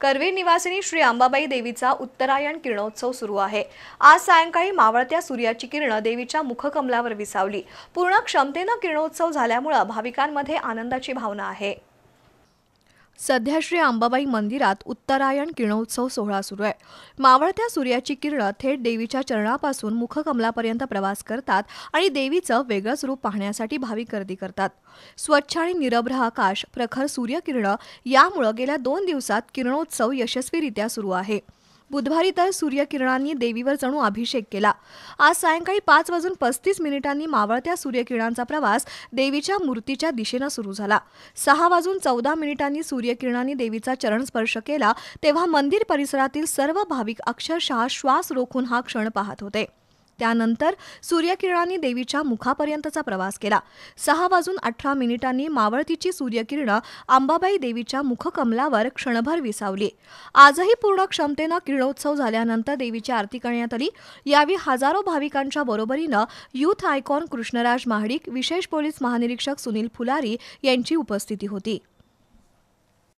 करवीर निवासिनी श्री अंबाबाई देवीचा उत्तरायण किरणोत्सव सुरू आहे. आज सायंकाळी मावळत्या सूर्याची किरणं देवीच्या मुखकमलावर विसावली. पूर्ण क्षमतेनं किरणोत्सव झाल्यामुळं भाविकांमध्ये आनंदाची भावना आहे. सध्या श्री अंबाबाई मंदिरात उत्तरायण किरणोत्सव सोहळा सुरू आहे. मावळत्या सूर्याची किरणं थेट देवीच्या चरणापासून मुखकमलापर्यंत प्रवास करतात आणि देवीचं वेगळंच रूप पाहण्यासाठी भाविक गर्दी करतात. स्वच्छ आणि निरभ्र आकाश प्रखर सूर्यकिरणं यामुळं गेल्या दोन दिवसात किरणोत्सव यशस्वीरित्या सुरू आहे. बुधवारी तर सूर्यकिरणांनी देवीवर जणू अभिषेक केला. आज सायंकाळी पाच वाजून पस्तीस मिनिटांनी मावळत्या सूर्यकिरणांचा प्रवास देवीच्या मूर्तीच्या दिशेनं सुरू झाला. सहा वाजून चौदा मिनिटांनी सूर्यकिरणांनी देवीचा चरण स्पर्श केला तेव्हा मंदिर परिसरातील सर्व भाविक अक्षरशः श्वास रोखून हा क्षण पाहत होते. त्यानंतर सूर्यकिरणांनी देवीच्या मुखापर्यंतचा प्रवास केला. सहा वाजून अठरा मिनिटांनी मावळतीची सूर्यकिरणं अंबाबाई देवीच्या मुखकमलावर क्षणभर विसावली. आजही पूर्ण क्षमतेनं किरणोत्सव झाल्यानंतर देवीची आरती करण्यात आली. यावेळी हजारो भाविकांच्या बरोबरीनं युथ आयकॉन कृष्णराज महाडिक विशेष पोलीस महानिरीक्षक सुनील फुलारी यांची उपस्थिती होती.